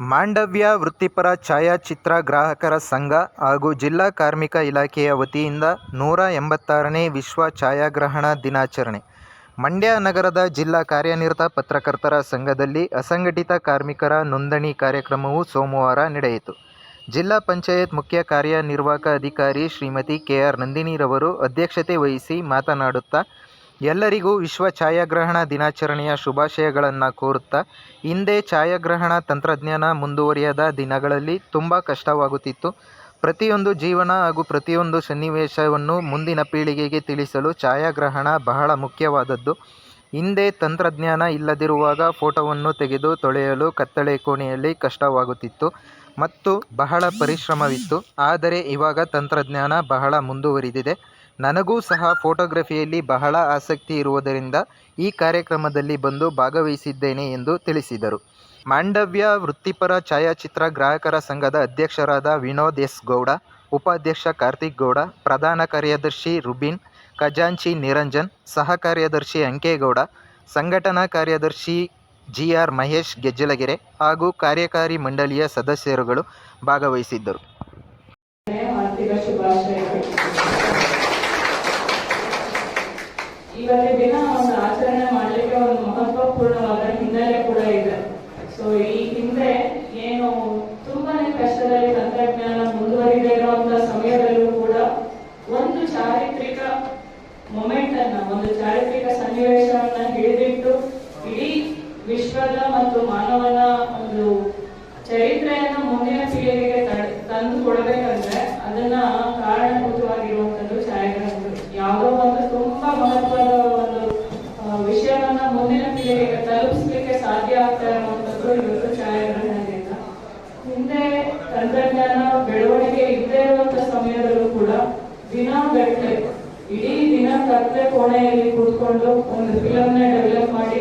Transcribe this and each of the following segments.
ಮಾಂಡವ್ಯ ವೃತ್ತಿಪರ ಛಾಯಾಚಿತ್ರ ಗ್ರಾಹಕರ ಸಂಘ ಹಾಗೂ ಜಿಲ್ಲಾ ಕಾರ್ಮಿಕ ಇಲಾಖೆಯ ವತಿಯಿಂದ ನೂರ ಎಂಬತ್ತಾರನೇ ವಿಶ್ವ ಛಾಯಾಗ್ರಹಣ ದಿನಾಚರಣೆ. ಮಂಡ್ಯ ನಗರದ ಜಿಲ್ಲಾ ಕಾರ್ಯನಿರತ ಪತ್ರಕರ್ತರ ಸಂಘದಲ್ಲಿ ಅಸಂಘಟಿತ ಕಾರ್ಮಿಕರ ನೋಂದಣಿ ಕಾರ್ಯಕ್ರಮವು ಸೋಮವಾರ ನಡೆಯಿತು. ಜಿಲ್ಲಾ ಪಂಚಾಯತ್ ಮುಖ್ಯ ಕಾರ್ಯನಿರ್ವಾಹಕ ಅಧಿಕಾರಿ ಶ್ರೀಮತಿ ಕೆಆರ್ ನಂದಿನಿರವರು ಅಧ್ಯಕ್ಷತೆ ವಹಿಸಿ ಮಾತನಾಡುತ್ತಾ ಎಲ್ಲರಿಗೂ ವಿಶ್ವ ಛಾಯಾಗ್ರಹಣ ದಿನಾಚರಣೆಯ ಶುಭಾಶಯಗಳನ್ನು ಕೋರುತ್ತಾ, ಹಿಂದೆ ಛಾಯಾಗ್ರಹಣ ತಂತ್ರಜ್ಞಾನ ಮುಂದುವರಿಯದ ದಿನಗಳಲ್ಲಿ ತುಂಬ ಕಷ್ಟವಾಗುತ್ತಿತ್ತು. ಪ್ರತಿಯೊಂದು ಜೀವನ ಹಾಗೂ ಪ್ರತಿಯೊಂದು ಸನ್ನಿವೇಶವನ್ನು ಮುಂದಿನ ಪೀಳಿಗೆಗೆ ತಿಳಿಸಲು ಛಾಯಾಗ್ರಹಣ ಬಹಳ ಮುಖ್ಯವಾದದ್ದು. ಹಿಂದೆ ತಂತ್ರಜ್ಞಾನ ಇಲ್ಲದಿರುವಾಗ ಫೋಟೋವನ್ನು ತೆಗೆದು ತೊಳೆಯಲು ಕತ್ತಳೆ ಕೋಣೆಯಲ್ಲಿ ಕಷ್ಟವಾಗುತ್ತಿತ್ತು ಮತ್ತು ಬಹಳ ಪರಿಶ್ರಮವಿತ್ತು. ಆದರೆ ಇವಾಗ ತಂತ್ರಜ್ಞಾನ ಬಹಳ ಮುಂದುವರಿದಿದೆ. ನನಗೂ ಸಹ ಫೋಟೋಗ್ರಫಿಯಲ್ಲಿ ಬಹಳ ಆಸಕ್ತಿ ಇರುವುದರಿಂದ ಈ ಕಾರ್ಯಕ್ರಮದಲ್ಲಿ ಬಂದು ಭಾಗವಹಿಸಿದ್ದೇನೆ ಎಂದು ತಿಳಿಸಿದರು. ಮಾಂಡವ್ಯ ವೃತ್ತಿಪರ ಛಾಯಾಚಿತ್ರ ಗ್ರಾಹಕರ ಸಂಘದ ಅಧ್ಯಕ್ಷರಾದ ವಿನೋದ್ ಎಸ್ ಗೌಡ, ಉಪಾಧ್ಯಕ್ಷ ಕಾರ್ತಿಕ್ ಗೌಡ, ಪ್ರಧಾನ ಕಾರ್ಯದರ್ಶಿ ರುಬಿನ್, ಖಜಾಂಚಿ ನಿರಂಜನ್, ಸಹ ಕಾರ್ಯದರ್ಶಿ ಅಂಕೇಗೌಡ, ಸಂಘಟನಾ ಕಾರ್ಯದರ್ಶಿ ಜಿ ಆರ್ ಮಹೇಶ್ ಗೆಜ್ಜಲಗೆರೆ ಹಾಗೂ ಕಾರ್ಯಕಾರಿ ಮಂಡಳಿಯ ಸದಸ್ಯರುಗಳು ಭಾಗವಹಿಸಿದ್ದರು. ಇವತ್ತಿನ ದಿನ ಒಂದು ಆಚರಣೆ ಮಾಡಲಿಕ್ಕೆ ಒಂದು ಮಹತ್ವಪೂರ್ಣವಾದ ಹಿನ್ನೆಲೆ ಕೂಡ ಇದೆ. ಸೊ ಈ ಹಿಂದೆ ಏನು ತುಂಬಾನೇ ಕಷ್ಟದಲ್ಲಿ ತಂತ್ರಜ್ಞಾನ ಮುಂದುವರಿದೇ ಇರುವಂತ ಸಮಯದಲ್ಲೂ ಕೂಡ ಒಂದು ಚಾರಿತ್ರಿಕ ಮೊಮೆಂಟ್ ಅನ್ನ, ಒಂದು ಚಾರಿತ್ರಿಕ ಸನ್ನಿವೇಶವನ್ನ ಹಿಡಿದಿಟ್ಟು ಇಡೀ ವಿಶ್ವದ ಮತ್ತು ಮಾನವನ ಒಂದು ಚರಿತ್ರೆಯನ್ನ ಮುಂದಿನ ಪೀಳಿಗೆಗೆ ತಂದು ಕೊಡಬೇಕಂದ್ರೆ ಅದನ್ನ ಕಾರಣಭೂತವಾಗಿರುವಂತದ್ದು ಛಾಯಾಗ್ರಹಗಳು ಯಾವುದೋ ಒಂದು ತುಂಬಾ ಮಹತ್ವದ ಒಂದು ಆ, ವಿಷಯವನ್ನ ಮುಂದಿನ ಪೀಳಿಗೆಗೆ ತಲುಪಿಸ್ಲಿಕ್ಕೆ ಸಾಧ್ಯ ಆಗ್ತಾ ಇರುವಂತದ್ದು ಇವತ್ತು ಛಾಯಾಗ್ರಹಣದಿಂದ ಹಿಂದೆ ತಂತ್ರಜ್ಞಾನ ಬೆಳವಣಿಗೆ ಇದ್ದೇ ಇರುವಂತ ಸಮಯದಲ್ಲೂ ಕೂಡ ದಿನ ಗಟ್ಟಲೆ, ಇಡೀ ದಿನ ಕತ್ತೆ ಕೋಣೆಯಲ್ಲಿ ಕೂತ್ಕೊಂಡು ಒಂದು ಫಿಲಮ್ನ ಡೆವಲಪ್ ಮಾಡಿ,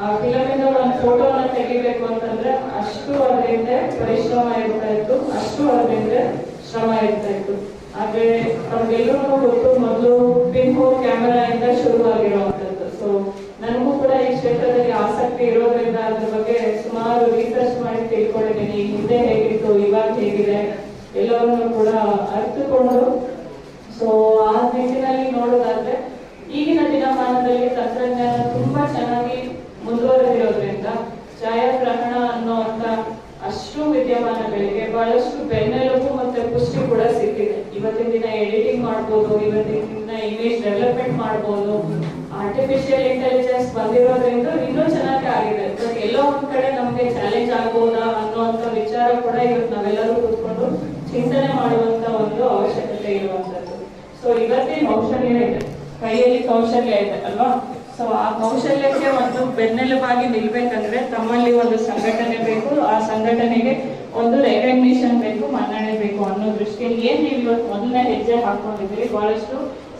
ಆ ಫಿಲಮ್ ಇಂದ ಒಂದು ಫೋಟೋನ ತೆಗಿಬೇಕು ಅಂತಂದ್ರೆ ಅಷ್ಟು ಅದರಿಂದ ಪರಿಶ್ರಮ ಇರ್ತಾ ಇತ್ತು, ಅಷ್ಟು ಅದರಿಂದ ಶ್ರಮ ಇರ್ತಾ ಇತ್ತು. ಆದ್ರೆ ನಮ್ಗೆಲ್ಲರಿಗೂ ಗೊತ್ತು, ಮೊದಲು ಪಿನ್ ಹೋಲ್ ಕ್ಯಾಮೆರಾ ಇಂದ ಶುರು ಆಗಿರುವಂತದ್ದು ಸೊ ನನಗೂ ಕೂಡ ಈ ಕ್ಷೇತ್ರದಲ್ಲಿ ಆಸಕ್ತಿ ಇರೋದ್ರಿಂದ ಅದ್ರ ಬಗ್ಗೆ ಸುಮಾರು ರಿಸರ್ಚ್ ಮಾಡಿ ತಿಳ್ಕೊಂಡಿದ್ದೀನಿ. ಹಿಂದೆ ಹೇಗಿತ್ತು, ಇವಾಗ ಹೇಗಿದೆ, ಎಲ್ಲವನ್ನೂ ಕೂಡ ಅರ್ಥಕೊಂಡು ಸೊ ಆ ನಿಟ್ಟಿನಲ್ಲಿ ನೋಡೋದಾದ್ರೆ, ಈಗಿನ ದಿನಮಾನದಲ್ಲಿ ತಂತ್ರಜ್ಞಾನ ತುಂಬಾ ಚೆನ್ನಾಗಿ ಮುಂದುವರೆದಿರೋದ್ರಿಂದ ಛಾಯಾಗ್ರಹಣ ಅನ್ನುವಂತ ಅಷ್ಟು ವಿದ್ಯಮಾನಗಳಿಗೆ ಬಹಳಷ್ಟು ಬೆನ್ನೆಲುಬು ಮತ್ತೆ ಪುಷ್ಟಿ ಕೂಡ ಸಿಕ್ಕಿದೆ. ಇವತ್ತಿನ ದಿನ ಎಡಿಟಿಂಗ್ ಮಾಡ್ಬೋದು, ಇವತ್ತಿನ ದಿನ ಇಮೇಜ್ ಡೆವಲಪ್ಮೆಂಟ್ ಮಾಡ್ಬೋದು. ಆರ್ಟಿಫಿಷಿಯಲ್ ಇಂಟೆಲಿಜೆನ್ಸ್ ಬಂದಿರೋದ್ರಿಂದ ಇನ್ನೂ ಚೆನ್ನಾಗಿ ಆಗಿದೆ. ಬಟ್ ಎಲ್ಲೋ ಒಂದ್ ಕಡೆ ನಮ್ಗೆ ಚಾಲೆಂಜ್ ಆಗ್ಬೋದಾ ಅನ್ನುವಂತ ವಿಚಾರ ಕೂಡ ಇವತ್ತು ನಾವೆಲ್ಲರೂ ಕೂತ್ಕೊಂಡು ಚಿಂತನೆ ಮಾಡುವಂತ ಒಂದು ಅವಶ್ಯಕತೆ ಇರುವಂತದ್ದು. ಸೊ ಇವತ್ತೇ ಕೌಶಲ್ಯ ಇದೆ. ಕೈಯಲ್ಲಿ ಕೌಶಲ್ಯ ಇದೆ, ಅಲ್ವಾ? ಸೊ ಆ ಕೌಶಲ್ಯಕ್ಕೆ ಒಂದು ಬೆನ್ನೆಲುಬಾಗಿ ನಿಲ್ಬೇಕಂದ್ರೆ ತಮ್ಮಲ್ಲಿ ಒಂದು ಸಂಘಟನೆ ಬೇಕು. ಆ ಸಂಘಟನೆಗೆ ಒಂದು ರೆಕಗ್ನಿಷನ್ ಬೇಕು, ಮನ್ನಣೆ ಬೇಕು ಅನ್ನೋ ದೃಷ್ಟಿಯಲ್ಲಿ ಏನ್ ನೀವು ಇವತ್ತು ಮೊದಲನೇ ಹೆಜ್ಜೆ ಹಾಕೊಂಡಿದ್ರಿ ಬಹಳಷ್ಟು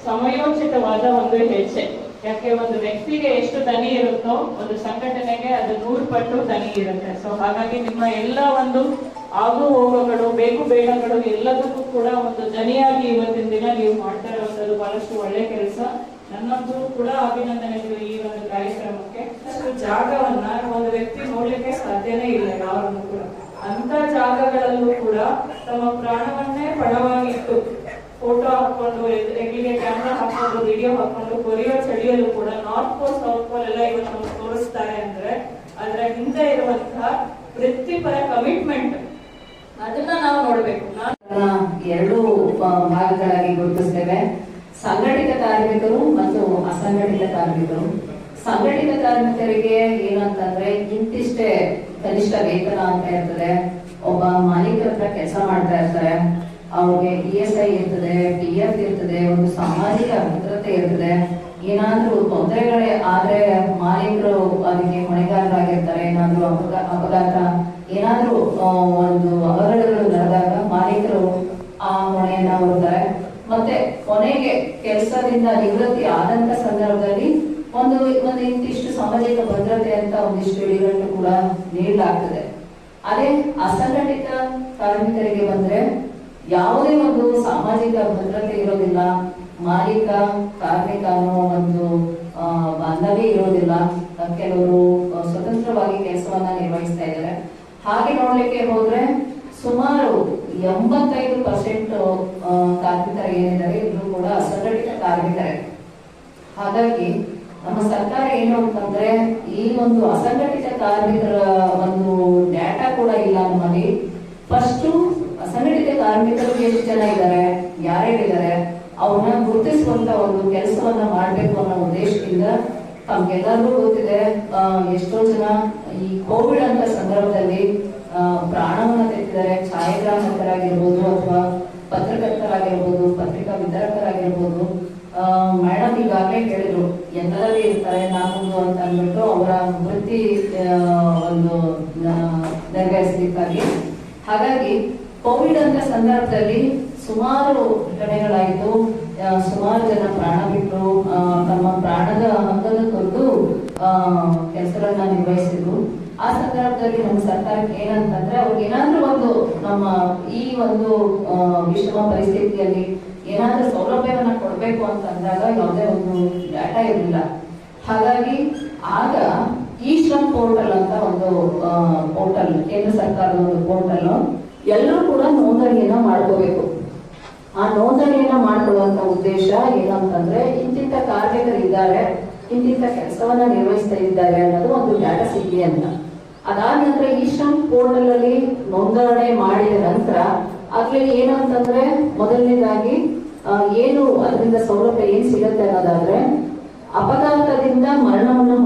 ಸಮಯೋಚಿತವಾದ ಒಂದು ಹೆಜ್ಜೆ. ಯಾಕೆ? ಒಂದು ವ್ಯಕ್ತಿಗೆ ಎಷ್ಟು ದನಿ ಇರುತ್ತೋ, ಒಂದು ಸಂಘಟನೆಗೆ ಅದು ನೂರು ಪಟ್ಟು ದನಿ ಇರುತ್ತೆ. ಸೊ ಹಾಗಾಗಿ ನಿಮ್ಮ ಎಲ್ಲ ಒಂದು ಆಗು ಹೋಗಗಳು ಬೇಕು ಬೇಡಗಳು ಎಲ್ಲದಕ್ಕೂ ಕೂಡ ಒಂದು ದನಿಯಾಗಿ ಇವತ್ತಿನ ದಿನ ನೀವು ಮಾಡ್ತಾ ಇರುವಂತದ್ದು ಬಹಳಷ್ಟು ಒಳ್ಳೆ ಕೆಲಸ. ನನ್ನದು ಕೂಡ ಅಭಿನಂದನೆಗಳು ಈ ಒಂದು ಕಾರ್ಯಕ್ರಮಕ್ಕೆ. ಜಾಗವನ್ನ ಒಂದು ವ್ಯಕ್ತಿ ನೋಡ್ಲಿಕ್ಕೆ ಸಾಧ್ಯನೇ ಇಲ್ಲ ಯಾರನ್ನು ಕೂಡ. ಅಂತ ಜಾಗಗಳಲ್ಲೂ ಕೂಡ ತಮ್ಮ ಪ್ರಾಣವನ್ನೇ ಪಣವಾಗಿಟ್ಟು ಫೋಟೋ ಹಾಕೊಂಡು ಎಗ್ಲಿಗೆ ಕ್ಯಾಮ್ರಾ ಹಾಕೊಂಡು ವಿಡಿಯೋ ಹಾಕೊಂಡು ಕೊರಿಯೋ ಚಳಿಯಲ್ಲೂ ಕೂಡ ನಾರ್ತ್ ಪೋಲ್ ಸೌತ್ ಪೋಲ್ ಎಲ್ಲ ಇವತ್ತು ತೋರಿಸ್ತಾರೆ ಅಂದ್ರೆ ಅದರ ಹಿಂದೆ ಇರುವಂತಹ ವೃತ್ತಿಪರ ಕಮಿಟ್ಮೆಂಟ್ ಅದನ್ನ ನಾವು ನೋಡಬೇಕು. ಎರಡು ಭಾಗಗಳಾಗಿ ಗುರುತಿಸ್ತೇವೆ. ಸಂಘಟಿತ ಕಾರ್ಮಿಕರು ಮತ್ತು ಅಸಂಘಟಿತ ಕಾರ್ಮಿಕರು. ಸಂಘಟಿತ ಕಾರ್ಮಿಕರಿಗೆ ಏನಂತಂದ್ರೆ ಇಂತಿಷ್ಟೇ ಕನಿಷ್ಠ ವೇತನ ಅಂತ ಇರ್ತದೆ ಒಬ್ಬ ಮಾಲೀಕರ ಹತ್ರ ಕೆಲಸ ಮಾಡ್ತಾ ಇರ್ತಾರೆ. ಅವ್ರಿಗೆ ಇ ಎಸ್ ಐ ಇರ್ತದೆ ಪಿ ಎಫ್ ಇರ್ತದೆ, ಒಂದು ಸಾಮಾಜಿಕ ಭದ್ರತೆ ಇರ್ತದೆ. ಏನಾದ್ರೂ ತೊಂದರೆಗಳೇ ಆದ್ರೆ ಮಾಲೀಕರು ಅದಕ್ಕೆ ಹೊಣೆಗಾರರಾಗಿರ್ತಾರೆ, ಏನಾದ್ರೂ ಅಪಘಾ- ಅಪಘಾತ ಏನಾದ್ರೂ ಒಂದು ಅವಘಡಗಳು ನಡೆದಾಗ ಮಾಲೀಕರು ಆ ಹೊಣೆಯನ್ನ ಹೊರ್ತಾರೆ ಮತ್ತೆ ಕೊನೆಗೆ ಕೆಲಸದಿಂದ ನಿವೃತ್ತಿ ಆದಂತ ಸಂದರ್ಭದಲ್ಲಿ ಒಂದು ಒಂದು ಇಂತಿಷ್ಟು ಸಾಮಾಜಿಕ ಭದ್ರತೆ ಅಂತ ಒಂದಿಷ್ಟು ಇಡಿಗಳನ್ನು ಕೂಡ ನೀಡಲಾಗ್ತದೆ. ಅದೇ ಅಸಂಘಟಿತ ಕಾರ್ಮಿಕರಿಗೆ ಬಂದ್ರೆ ಯಾವುದೇ ಒಂದು ಸಾಮಾಜಿಕ ಭದ್ರತೆ ಇರೋದಿಲ್ಲ. ಮಾಲೀಕ, ಕಾರ್ಮಿಕ ಅನ್ನೋ ಒಂದು ಬಾಂಧವ್ಯ ಇರೋದಿಲ್ಲ. ಕೆಲವರು ಸ್ವತಂತ್ರವಾಗಿ ಕೆಲಸವನ್ನ ಹಾಗೆ ನೋಡ್ಲಿಕ್ಕೆ ಹೋದ್ರೆ ಸುಮಾರು ಎಂಬತ್ತೈದು ಪರ್ಸೆಂಟ್ ಕಾರ್ಮಿಕರು ಏನಿದ್ದಾರೆ, ಇಬ್ರು ಕೂಡ ಅಸಂಘಟಿತ ಕಾರ್ಮಿಕರೇ. ಹಾಗಾಗಿ ನಮ್ಮ ಸರ್ಕಾರ ಏನು ಅಂತಂದ್ರೆ, ಈ ಒಂದು ಅಸಂಘಟಿತ ಕಾರ್ಮಿಕರ ಒಂದು ಡಾಟಾ ಕೂಡ ಇಲ್ಲ ನಮ್ಮಲ್ಲಿ ಫಸ್ಟ್ ಅಸಂಘಟಿತ ಕಾರ್ಮಿಕರು ಎಷ್ಟು ಜನ ಇದ್ದಾರೆ, ಯಾರ್ಯಾರಿದ್ದಾರೆ, ಅವ್ರನ್ನ ಗುರುತಿಸುವಂತ ಒಂದು ಕೆಲಸವನ್ನ ಮಾಡಬೇಕು ಅನ್ನೋ ಉದ್ದೇಶದಿಂದ ತಮ್ಗೆಲ್ಲರಿಗೂ ಗೊತ್ತಿದೆ ಎಷ್ಟೋ ಜನ ಈ ಕೋವಿಡ್ ಅಂತ ಸಂದರ್ಭದಲ್ಲಿ ಪ್ರಾಣವನ್ನು ತೆತ್ತಿದ್ದಾರೆ ಛಾಯಾಗ್ರಾಹಕರಾಗಿರ್ಬೋದು ಅಥವಾ ಪತ್ರಕರ್ತರಾಗಿರ್ಬೋದು, ಪತ್ರಿಕಾ ವಿತರಕರಾಗಿರ್ಬೋದು. ಮೇಡಮ್ ಈಗಾಗಲೇ ಹೇಳಿದ್ರು, ಎಲ್ಲರಲ್ಲಿ ಇರ್ತಾರೆ, ನಾನೊಂದು ಅಂತ ಅಂದ್ಬಿಟ್ಟು ಅವರ ವೃತ್ತಿ ಒಂದು ನೆರವೇರಿಸಲಿಕ್ಕಾಗಿ. ಹಾಗಾಗಿ ಕೋವಿಡ್ ಅಂತ ಸಂದರ್ಭದಲ್ಲಿ ಸುಮಾರು ಘಟನೆಗಳಾಯಿತು. ಸುಮಾರು ಜನ ಪ್ರಾಣ ಬಿಟ್ಟರು ತಮ್ಮ ಪ್ರಾಣದ ಕೆಲಸಗಳನ್ನ ನಿರ್ವಹಿಸಿದ್ರು ಆ ಸಂದರ್ಭದಲ್ಲಿ ನಮ್ಮ ಸರ್ಕಾರಕ್ಕೆ ಏನಂತಂದ್ರೆ ಅವ್ರಿಗೆ ಏನಾದ್ರೂ ಒಂದು ನಮ್ಮ ಈ ಒಂದು ವಿಷಮ ಪರಿಸ್ಥಿತಿಯಲ್ಲಿ ಏನಾದ್ರೂ ಸೌಲಭ್ಯವನ್ನ ಕೊಡಬೇಕು ಅಂತ ಅಂದಾಗ ಯಾವುದೇ ಒಂದು ಡಾಟಾ ಇರಲಿಲ್ಲ. ಹಾಗಾಗಿ ಆಗ ಈ ಶ್ರಮ್ ಪೋರ್ಟಲ್ ಅಂತ ಒಂದು ಪೋರ್ಟಲ್ ಕೇಂದ್ರ ಸರ್ಕಾರದ ಒಂದು ಪೋರ್ಟಲ್ ಎಲ್ಲರೂ ಕೂಡ ನೋಂದಣಿಯನ್ನ ಮಾಡ್ಕೋಬೇಕು. ಆ ನೋಂದಣಿಯನ್ನ ಮಾಡ್ಕೊಳ್ಳುವಂತ ಉದ್ದೇಶ ಏನಂತಂದ್ರೆ ಇಂತಿಂತ ಕಾರ್ಮಿಕರಿದ್ದಾರೆ. ಇಂತಿಂತ ಕೆಲಸವನ್ನ ನಿರ್ವಹಿಸ್ತಾ ಇದ್ದಾರೆ ಅನ್ನೋದು ಒಂದು ಡಾಟಾ ಸಿಗ್ಲಿ ಅಂತ. ಅದಾದ ನಂತರ ಈ ಶ್ರಮ್ ಪೋರ್ಟಲ್ ಅಲ್ಲಿ ನೋಂದಣಿ ಮಾಡಿದ ನಂತರ ಅದ್ರಲ್ಲಿ ಅಂತಂದ್ರೆ ಮೊದಲನೇದಾಗಿ ಏನು ಅದರಿಂದ ಸೌಲಭ್ಯ ಏನ್ ಸಿಗತ್ತೆ ಅನ್ನೋದಾದ್ರೆ, ಅಪಘಾತದಿಂದ ಮರಣವನ್ನು